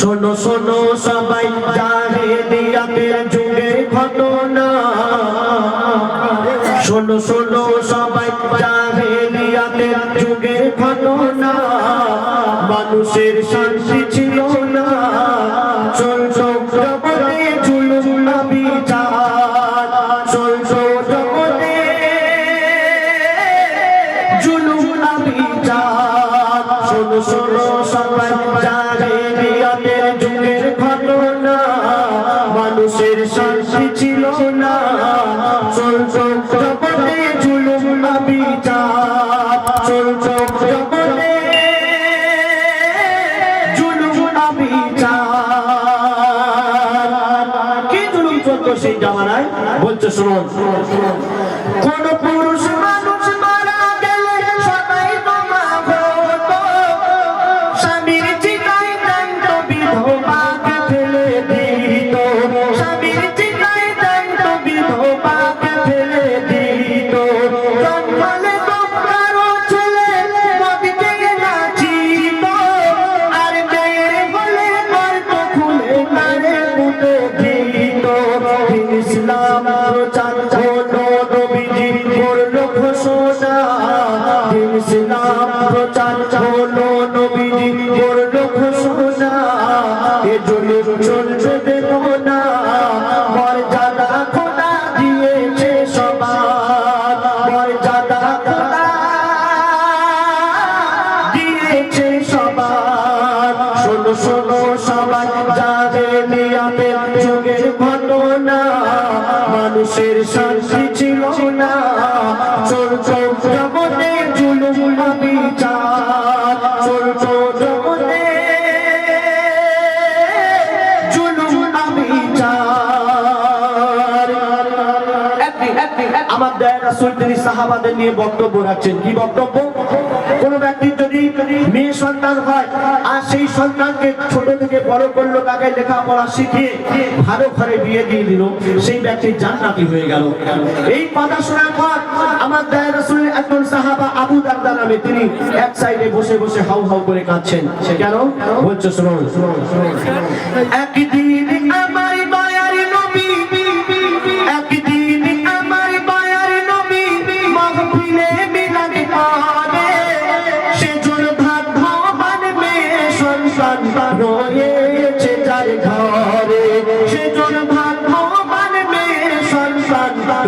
শোনো শোনো, সবাই জাহেলিয়াতের যুগের ঘটনা। শোনো শোনো, সবাই জাহেলিয়াতের যুগের ঘটনা। মানুষের শান্তি ছিল না। চলছো জগতে জুলুম বিচার। চলছো জগতে জুলুম বিচার। শোনো শোনো, সবাই জাহেলিয়াতের সেই জামানায় বলছে শুনুন। কোন পুরুষ আমার দয়া রাসূল, তিনি সাহাবাদের নিয়ে বক্তব্য রাখছেন। কি বক্তব্য? কোন ব্যক্তির যদি মেয়ে সন্তান হয়, আর সেই সন্তানকে ছোট থেকে বড় করল, তাকে লেখাপড়া শিখিয়ে ভালো ঘরে বিয়ে দিয়ে দিল, সেই ব্যক্তি জান্নাতি হয়ে গেল। এই কথা শোনার পর আমার দয়া রাসূলের একজন সাহাবা আবু দারদা নামে তিনি এক সাইডে বসে বসে হাউ হাউ করে কাঁদছেন। সে কেন? বলছে শুনুন একদিন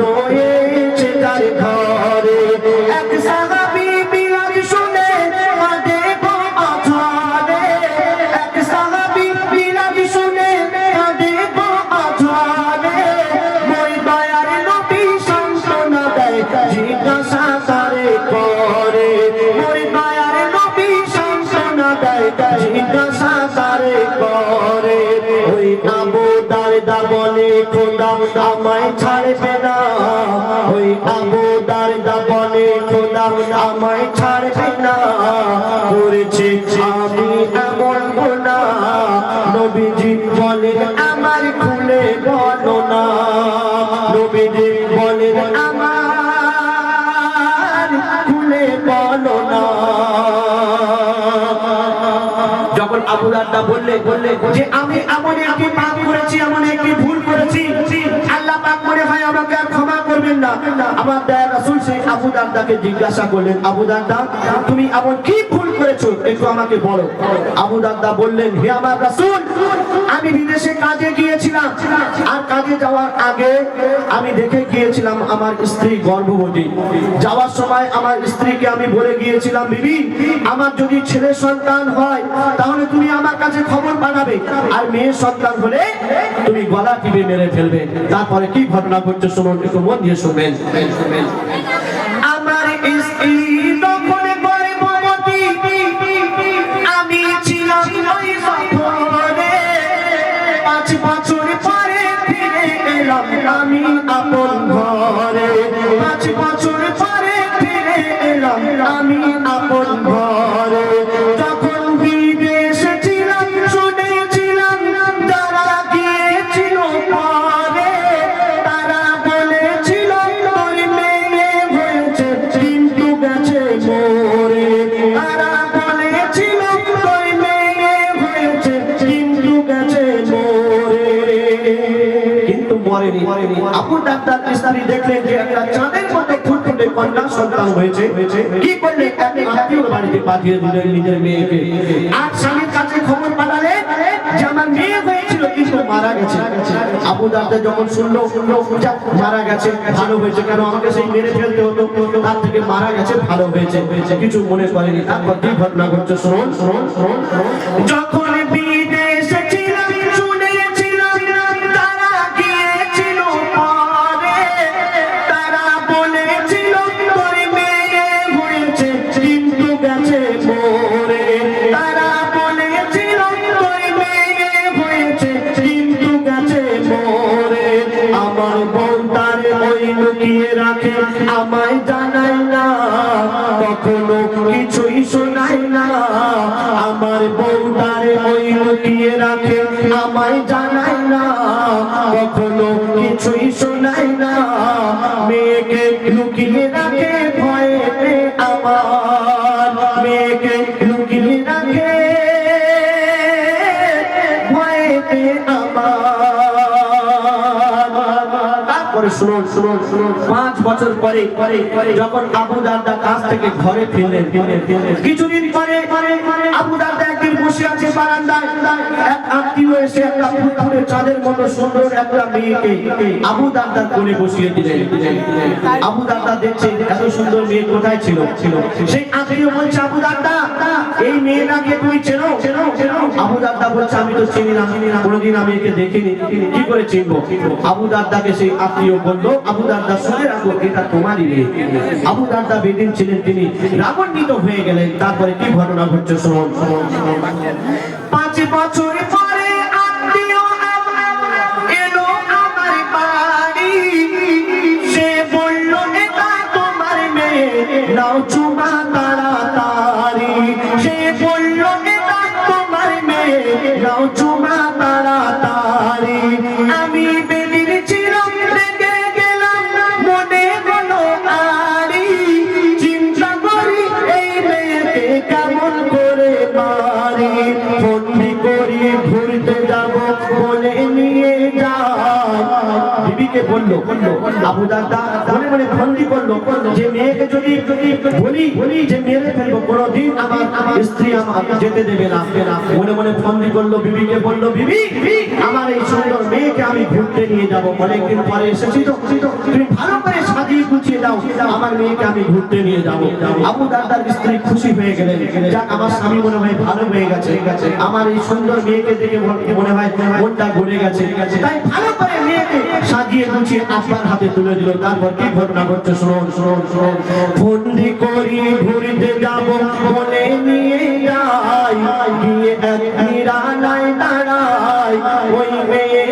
রয়েছে যার ঘরে। এক সাহাবী বিলাদ শুনে কাঁদে গো আছাড়ে এক সাহাবী বিলাদ শুনে কাঁদে গো আছাড়ে মই দয়ার নবী সান্ত্বনা দেয়, জিজ্ঞাসা করে করে মই দয়ার নবী সান্ত্বনা দেয়, জিজ্ঞাসা করে করে ওই আবু দারদা বলে, খোদা আমায় ছাড়বে যখন আবু দারদা বললে বললে, যে আমি এমন একটি পাপ করেছি, এমন একটি ভুল করেছি, আল্লাহ পাক মনে হয় আমাকে ক্ষমা করবেন না। আমার দয়া রাসূল সেই আবু জিজ্ঞাসা করলেন, আবু তুমি এমন কি ভুল করেছ? একটু আমাকে বলো। আবু বললেন, হে আমার রাসূল, আমি বিদেশে কাজে গিয়েছিলাম। আর কাজে যাওয়ার আগে আমি দেখে গিয়েছিলাম আমার স্ত্রী গর্ভবতী। যাওয়ার সময় আমার স্ত্রীকে আমি বলে গিয়েছিলাম, বিবি, আমার যদি ছেলে সন্তান হয়, তাহলে তুমি আমার কাছে খবর পাঠাবে। আর মেয়ে সন্তান হলে তুমি গলা টিপে মেরে ফেলবে। তারপরে কি ঘটনা ঘটছে, শুনুন, একটু মন দিয়ে instrument. কন্যা সন্তান হয়েছে। কি করলেন আপনি আত্মীয় বাড়িতে পাঠিয়ে দিলেন নিজের মেয়েকে? আর স্বামীর কাছে খবর পাঠালেন যে আমার মেয়ে হয়েছিল, কিন্তু মারা গেছে। আবু দাদা যখন শুনলো শুনলো মারা গেছে, ভালো হয়েছে কেন? আমাকে সেই মেরে ফেলতে হতো। তার থেকে মারা গেছে, ভালো হয়েছে। কিছু মনে করেনি। তারপর কি ঘটনা ঘটছে? শুনুন শুনুন শুনুন। যখন আমার বউ তার ওই লুকিয়ে রাখে, আমায় জানাই না, কখনো কিছুই শোনাই না। মেয়েকে লুকিয়ে রাখে ভয়েতে আমার, মেয়েকে লুকিয়ে রাখে ভয়েতে আমার। তারপরে শুনুন শুনুন শুনুন। বছর পরে পরে পরে যখন আবু দাদা কাছ থেকে ঘরে ফিরলেন কিছুদিন পরে আবু দাদা একদিন বসে আছে বারান্দায় এক আত্মীয় এসে একটা ফুটফুটে চাঁদের মতো সুন্দর একটা মেয়েকে আবু কোলে বসিয়ে দিলেন। আবু দাদা দেখছে এত সুন্দর মেয়ে কোথায় ছিল? সেই আত্মীয় বলছে, আবু দাদা এই তুমি চেনো? আবু দাদা বলছে, আমি তো চিনি না চিনি না কোনোদিন আমি একে দেখিনি। কি করে চিনবো? আবু দাদাকে সেই আত্মীয় বলল, আবু দাদা শুনে রাখো, এটা তোমারই মেয়ে। আবু দাদা বেদিন ছিলেন তিনি রাগান্বিত হয়ে গেলেন। তারপরে কি ঘটনা ঘটছে শুনুন শুনুন শুনুন। পাঁচ বছর পরে আত্মীয় এলো আমার বাড়ি। সে বলল, এটা তোমার মেয়ে। নাও চুমা তাড়াতাড়ি বিবিকে বলল বলল আবু দাদা মনে মনে বন্দি করল যে মেয়েকে যদি যদি বলি বলি যে মেরে ফেলব কোনোদিন আমার আমার স্ত্রী আমার যেতে দেবে না। মনে মনে বন্দি করল বিবিকে বলল বিবি আমার এই সুন্দর মেয়েকে আমি ঘুরতে নিয়ে যাব। অনেকদিন পরে এসেছি তো। তুমি ভালো করে সাজিয়ে গুছিয়ে দাও। আমার মেয়েকে আমি ঘুরতে নিয়ে যাব। আবু দাদার স্ত্রী খুশি হয়ে গেলেন। যাক আমার স্বামী মনে হয় ভালো হয়ে গেছে। আমার এই সুন্দর মেয়েকে দেখে মনে- হয় মনটা ঘুরে গেছে। তাই ভালো করে সাজিয়ে গুছিয়ে আপনার হাতে তুলে দিল। তারপর কি ঘটনা ঘটছে? শোন শোন শোন ফন্দি করি ঘুরতে যাব বলে নিয়ে যাই। গিয়ে এক নিরালায় ওই মেয়ে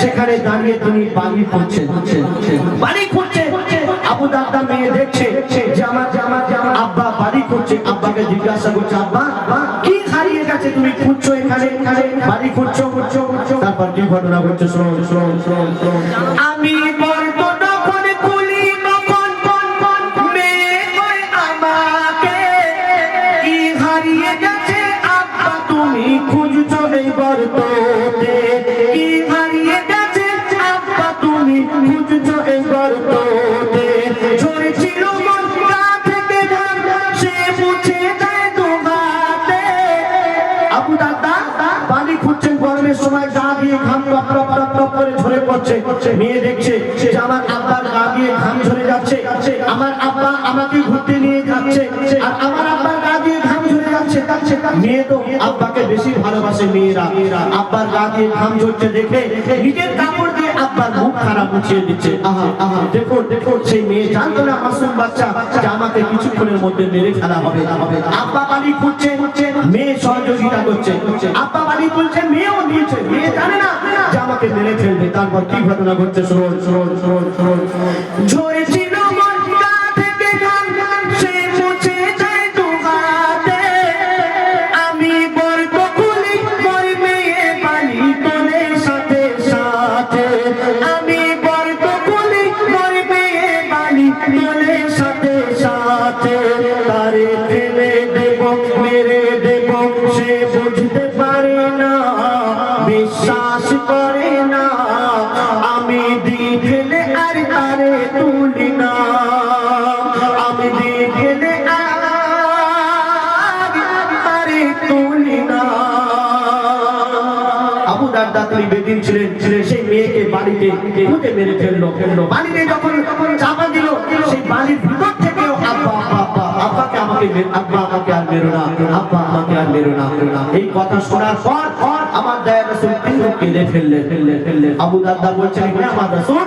সেখানে দাঁড়িয়ে তিনি বাড়ি করছেন বাড়ি করছে আবু দাদা মেয়ে দেখছে যে আমার আব্বা বাড়ি করছে আব্বাকে জিজ্ঞাসা করছে, আব্বা, কি হারিয়ে গেছে তুমি খুঁজছো এখানে? এখানে বাড়ি খুঁজছো? খুঁজছো করছ তারপর কি ঘটনা ঘটছে? শুনুন শুনুন শুনুন শুনুন আমি আমার আব্বার গা দিয়ে ঘাম আব্বা আমাকে ঘুরতে নিয়ে যাচ্ছে। আমার আব্বার দিয়ে মেয়ে তো আব্বাকে বেশি ভালোবাসে মেয়েরা। আব্বার গা দিয়ে ঘাম ঝরছে দেখে নিজের কাপড় আব্বার মুখ খারাপ মুছিয়ে দিচ্ছে। দেখো দেখো সেই মেয়ে জানতো না মাসুম বাচ্চা যে আমাকে কিছুক্ষণের মধ্যে মেরে ফেলা হবে। আব্বা বাড়ি খুঁজছে মেয়ে সহযোগিতা করছে। আব্বা বাড়ি বলছে মেয়েও নিয়েছে মেয়ে জানে না যে আমাকে মেরে ফেলবে। তারপর কি ঘটনা ঘটছে? শোন শোন শোন শোন ঝরেছিল আবু দারদা বেদিন ছিলেন সেই মেয়েকে বাড়িতে খুঁজে মেরে ফেলল ফেলল। বাড়িতে যখন চাপা দিল, সেই বাড়ির ভিতর আব্বা আব্বাকে আমাকে আব্বা আমাকে আর মেরো না, আব্বা আমাকে আর মেরো না এই কথা শোনার পর আমার দয়া তিন কেঁদে ফেললে ফেললে ফেললে আবু দারদা বলছেন, "হে আমার রাসূল,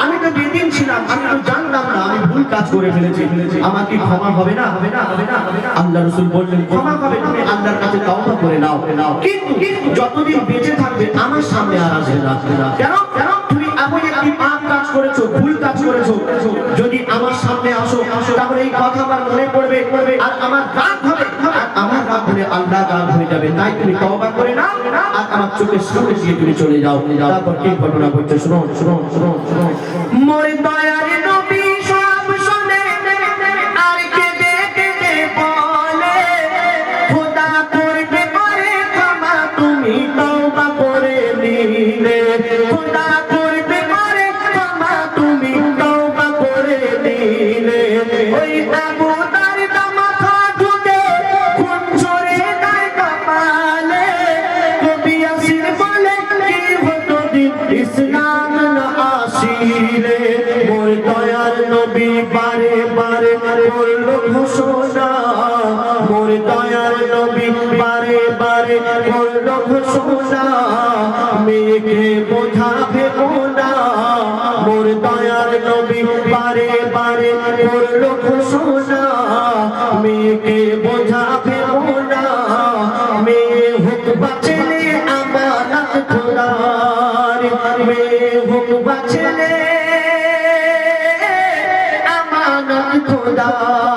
আমি তো বেদিন ছিলাম, আমি তো জানতাম না। ভুল কাজ করে ফেলেছি? ফেলেছি আমার কি ক্ষমা হবে না? হবে না? হবে না? হবে না? আল্লাহ রাসূল বললেন ক্ষমা হবে তুমি। আল্লাহর কাছে তওবা করে নাও। নাও কিন্তু কিন্তু যতদিন বেঁচে থাকবে আমার সামনে আর আসবে না। কেন? কেন? তুমি এমন একটি পাপ কাজ করেছ ভুল কাজ করেছ। যদি আমার সামনে আসো আসো তাহলে এই কথা আমার মনে পড়বে। পড়বে আর আমার রাগ হবে। আমার রাগ হলে আল্লাহ রাগ হয়ে যাবে। তাই তুমি তওবা করে নাও। আর আমার চোখের সামনে দিয়ে তুমি চলে যাও। তারপর কি ঘটনা ঘটছে? শুনো শুনো শুনো শুনো মোর দয়ার Yeah.